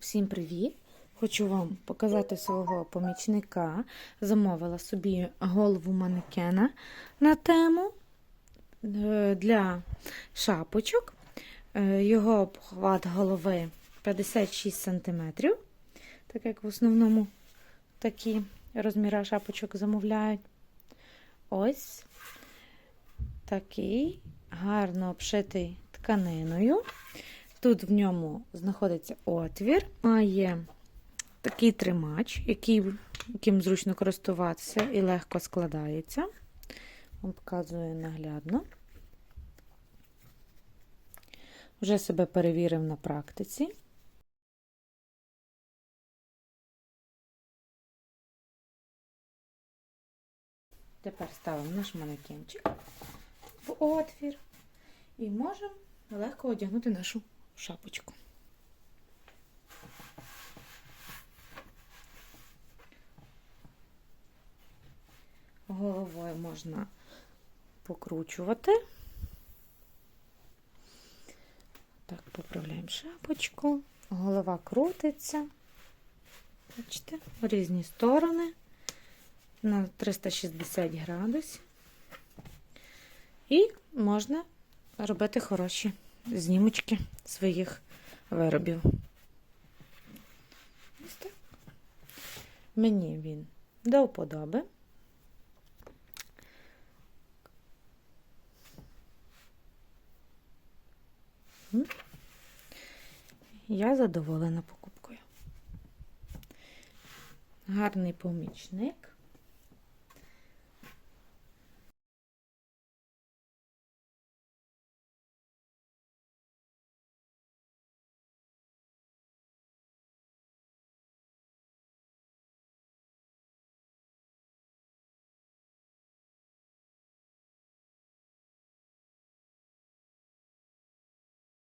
Всім привіт! Хочу вам показати свого помічника. Замовила собі голову манекена на тему е, для шапочок. Е, Його обхват голови 56 см, так як в основному такі розміри шапочок замовляють. Ось такий гарно обшитий тканиною. Тут в ньому знаходиться отвір, має такий тримач, який, яким зручно користуватися і легко складається. Вам показую наглядно. Вже себе перевірив на практиці. Тепер ставимо наш манекенчик в отвір і можемо легко одягнути нашу шапочку. Головою можна покручувати. Так, поправляємо шапочку. Голова крутиться. Бачите, в різні сторони на 360 градусів. І можна робити хороші знімочки своїх виробів. Ось так. Мені він до вподоби. Я задоволена покупкою. Гарний помічник.